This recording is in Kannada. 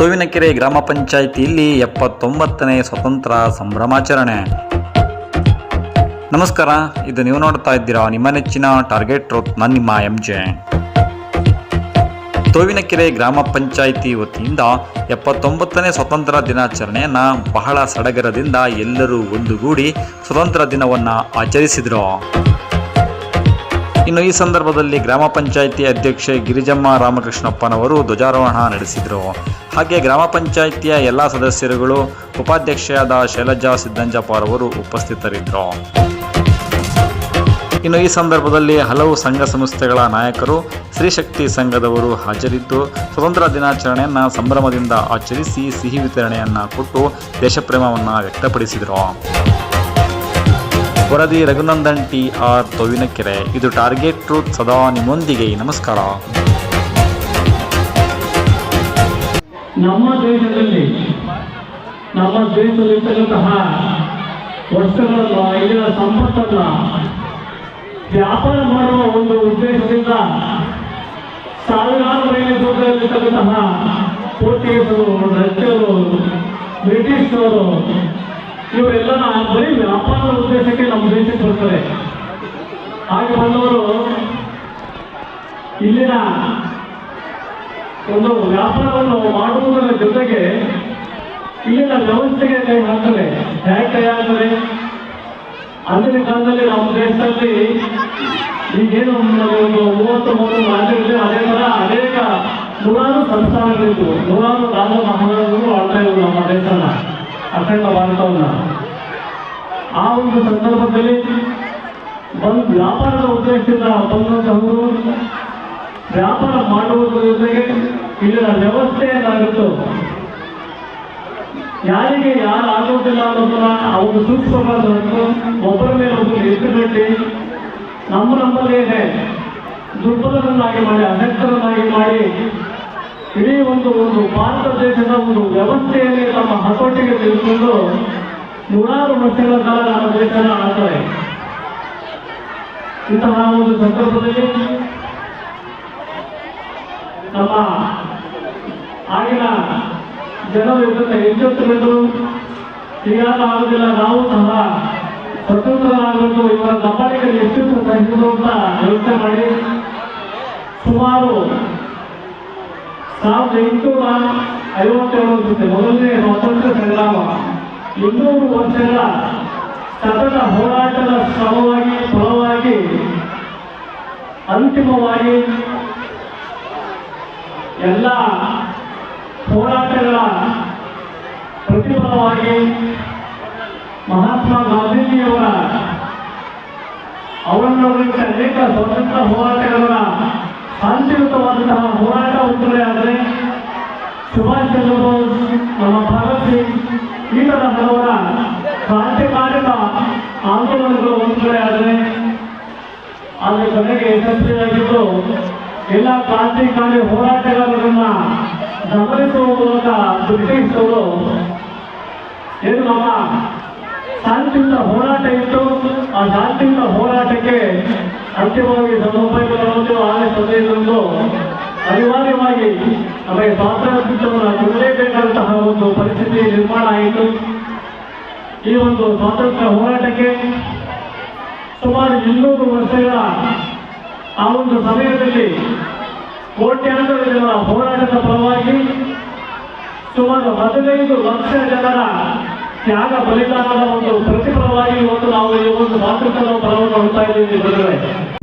ತೋವಿನಕೆರೆ ಗ್ರಾಮ ಪಂಚಾಯಿತಿಯಲ್ಲಿ ಎಪ್ಪತ್ತೊಂಬತ್ತನೇ ಸ್ವತಂತ್ರ ಸಂಭ್ರಮಾಚರಣೆ. ನಮಸ್ಕಾರ, ಇದು ನೀವು ನೋಡ್ತಾ ಇದ್ದೀರಾ ನಿಮ್ಮ ನೆಚ್ಚಿನ ಟಾರ್ಗೆಟ್ ರೋತ್ ನಾನು ನಿಮ್ಮ ಎಂ ಜೆ. ತೋವಿನಕೆರೆ ಗ್ರಾಮ ಪಂಚಾಯಿತಿ ವತಿಯಿಂದ ಎಪ್ಪತ್ತೊಂಬತ್ತನೇ ಸ್ವತಂತ್ರ ದಿನಾಚರಣೆಯನ್ನು ಬಹಳ ಸಡಗರದಿಂದ ಎಲ್ಲರೂ ಒಂದುಗೂಡಿ ಸ್ವತಂತ್ರ ದಿನವನ್ನು ಆಚರಿಸಿದರು. ಇನ್ನು ಈ ಸಂದರ್ಭದಲ್ಲಿ ಗ್ರಾಮ ಪಂಚಾಯಿತಿ ಅಧ್ಯಕ್ಷೆ ಗಿರಿಜಮ್ಮ ರಾಮಕೃಷ್ಣಪ್ಪನವರು ಧ್ವಜಾರೋಹಣ ನಡೆಸಿದರು. ಹಾಗೆ ಗ್ರಾಮ ಪಂಚಾಯಿತಿಯ ಎಲ್ಲ ಸದಸ್ಯರುಗಳು ಉಪಾಧ್ಯಕ್ಷೆಯಾದ ಶೈಲಜಾ ಸಿದ್ದಂಜಪ್ಪರವರು ಉಪಸ್ಥಿತರಿದ್ದರು. ಇನ್ನು ಈ ಸಂದರ್ಭದಲ್ಲಿ ಹಲವು ಸಂಘ ಸಂಸ್ಥೆಗಳ ನಾಯಕರು ಸ್ತ್ರೀಶಕ್ತಿ ಸಂಘದವರು ಹಾಜರಿದ್ದು, ಸ್ವತಂತ್ರ ದಿನಾಚರಣೆಯನ್ನು ಸಂಭ್ರಮದಿಂದ ಆಚರಿಸಿ ಸಿಹಿ ವಿತರಣೆಯನ್ನು ಕೊಟ್ಟು ದೇಶಪ್ರೇಮವನ್ನು ವ್ಯಕ್ತಪಡಿಸಿದರು. ವರದಿ ರಘುನಂದನ್ ಟಿ ಆರ್ ತೊವಿನಕೆರೆ. ಇದು ಟಾರ್ಗೆಟ್ ಟ್ರೂತ್ ಸದಾ ನಿಮ್ಮೊಂದಿಗೆ. ನಮಸ್ಕಾರ. ನಮ್ಮ ದೇಶದಲ್ಲಿ, ನಮ್ಮ ದೇಶದಲ್ಲಿರ್ತಕ್ಕಂತಹ ವಸ್ತುಗಳನ್ನ ಇಲ್ಲಿನ ಸಂಪತ್ತನ್ನ ವ್ಯಾಪಾರ ಮಾಡುವ ಒಂದು ಉದ್ದೇಶದಿಂದ ಸಾವಿರಾರು ಮೈಲಿ ದೂರದಲ್ಲಿರ್ತಕ್ಕಂತಹ ಪೋರ್ಚುಗೀಸರು, ರಷ್ಯರು ಬ್ರಿಟಿಷರು ಇವರೆಲ್ಲ ಬರೀ ವ್ಯಾಪಾರದ ಉದ್ದೇಶಕ್ಕೆ ನಮ್ಮ ದೇಶಕ್ಕೆ ಬರ್ತಾರೆ. ಹಾಗೆ ಬಂದವರು ಇಲ್ಲಿನ ಒಂದು ವ್ಯಾಪಾರವನ್ನು ಮಾಡುವುದರ ಜೊತೆಗೆ ಇಲ್ಲಿನ ವ್ಯವಸ್ಥೆಗೆ ಕೈ ಹಾಕ್ತಾರೆ ಹೇಗೆ ಕೈ ಅಂದಿನ ಕಾಲದಲ್ಲಿ ನಮ್ಮ ದೇಶದಲ್ಲಿ ಈಗೇನು ಒಂದು ಮೂವತ್ತು ಮೂವತ್ತು ರಾಜ್ಯಗಳಿದೆ, ಅದೇ ಥರ ಅನೇಕ ನೂರಾರು ಸಂಸ್ಥಾನಗಳಿದ್ವು. ನೂರಾರು ರಾಜ ಮಹಾರಾಜರು ಆಳ್ತಾ ಇದ್ರು ನಮ್ಮ ದೇಶನ, ಅಖಂಡ ಭಾರತವನ್ನ. ಆ ಒಂದು ಸಂದರ್ಭದಲ್ಲಿ ಬಂದು ವ್ಯಾಪಾರದ ಉದ್ದೇಶದಿಂದ ಬಂದಂತಹವರು ವ್ಯಾಪಾರ ಮಾಡುವುದರ ಜೊತೆಗೆ ಇಲ್ಲಿನ ವ್ಯವಸ್ಥೆ ಏನಾಗುತ್ತೋ? ಯಾರಿಗೆ ಯಾರು ಆಗೋದಿಲ್ಲ ಅನ್ನೋದನ್ನ ಅವರು ಸೂಕ್ಷ್ಮವಾದ ಒಬ್ಬರ ಮೇಲೆ ಒಬ್ಬರು ಎತ್ತುಗಟ್ಟಿ ನಮ್ಮ ಇದೆ. ದುರ್ಬಲರನ್ನಾಗಿ ಮಾಡಿ ಅಧ್ಯಕ್ಷರನ್ನಾಗಿ ಮಾಡಿ ಇಡೀ ಒಂದು ಒಂದು ಭಾರತ ದೇಶದ ಒಂದು ವ್ಯವಸ್ಥೆಯಲ್ಲಿ ತಮ್ಮ ಹತೋಟಿಗೆ ತೆಗೆದುಕೊಂಡು ನೂರಾರು ವರ್ಷಗಳ ಕಾಲ ನಮ್ಮ ದೇಶನ ಆಡ್ತಾರೆ ಇಂತಹ ಒಂದು ಸಂದರ್ಭದಲ್ಲಿ ನಮ್ಮ ಆಗಿನ ಜನರು ಇದನ್ನು ಎಚ್ಚೆತ್ತುಕೊಂಡು ಹೀಗಾದ ಆಗುದಿಲ್ಲ ನಾವು ಸಹ ಸ್ವತಂತ್ರರಾಗಬೇಕು ಇವರ ದಬ್ಬಾಳಿಗೆ ಎಷ್ಟು ಸಹಿಸಿದ್ರು ಅಂತ ಯೋಚನೆ ಮಾಡಿ. ಸುಮಾರು ಸಾವಿರದ ಎಂಟುನೂರ ಐವತ್ತೇಳು ಜೊತೆ ಮೊದಲನೇ ಸ್ವಾತಂತ್ರ್ಯ ಸಂಗ್ರಾಮ ಇನ್ನೂರು ವರ್ಷಗಳ ಸತತ ಹೋರಾಟದ ಶ್ರಮವಾಗಿ, ಫಲವಾಗಿ, ಅಂತಿಮವಾಗಿ ಎಲ್ಲ ಹೋರಾಟಗಳ ಪ್ರತಿಫಲವಾಗಿ ಮಹಾತ್ಮ ಗಾಂಧೀಜಿಯವರ ಅವರನ್ನೊಳಗೆ ಅನೇಕ ಸ್ವತಂತ್ರ ಹೋರಾಟಗಳ ಶಾಂತಿಯುತವಾದಂತಹ ಹೋರಾಟ ಉತ್ತರೇ ಆದರೆ ಸುಭಾಷ್ ಚಂದ್ರ ಬೋಸ್, ನಮ್ಮ ಭಗತ್ ಸಿಂಗ್ ಈ ಥರ ಹಲವರ ಕ್ರಾಂತಿಕಾರಕ ಆಂದೋಲನಗಳು ಒಂದು ಆದರೆ ಅದರ ಕೊನೆಗೆ ಯಶಸ್ವಿಯಾಗಿದ್ದು ಎಲ್ಲ ಕ್ರಾಂತಿಕಾರಿ ಹೋರಾಟಗಾರರನ್ನ ಗಮನಿಸುವ ಮೂಲಕ ಬ್ರಿಟಿಷರು ಏನು ನಮ್ಮ ಶಾಂತಿಯುತ ಹೋರಾಟ ಇತ್ತು. ಆ ಶಾಂತಿಯುತ ಹೋರಾಟಕ್ಕೆ ಅಂತಿಮವಾಗಿ ಸಾವಿರದ ಒಂಬೈನೂರ ಅರವತ್ತು ಆಗಸ್ಟ್ ಹದಿನೈದರಂದು ಅನಿವಾರ್ಯವಾಗಿ ನಮಗೆ ಸ್ವಾತಂತ್ರ್ಯವನ್ನು ಕೊಡಲೇಬೇಕಾದಂತಹ ಒಂದು ಪರಿಸ್ಥಿತಿ ನಿರ್ಮಾಣ ಆಯಿತು. ಈ ಒಂದು ಸ್ವಾತಂತ್ರ್ಯ ಹೋರಾಟಕ್ಕೆ ಸುಮಾರು ಇನ್ನೂರು ವರ್ಷಗಳ ಆ ಒಂದು ಸಮಯದಲ್ಲಿ ಕೋಟ್ಯಾಂತರ ಜನರ ಹೋರಾಟದ ಪರವಾಗಿ ಸುಮಾರು ಹದಿನೈದು ಲಕ್ಷ ಜನರ ತ್ಯಾಗ ಬಲಿದಾನದ ಒಂದು ಪ್ರತಿಫಲವಾಗಿ ಇವತ್ತು ನಾವು ಈ ಒಂದು ಮಾತೃತ್ವದ ಫಲವನ್ನು ಹೊಂದಿದ್ದೇವೆ ಇದ್ದೀವಿ.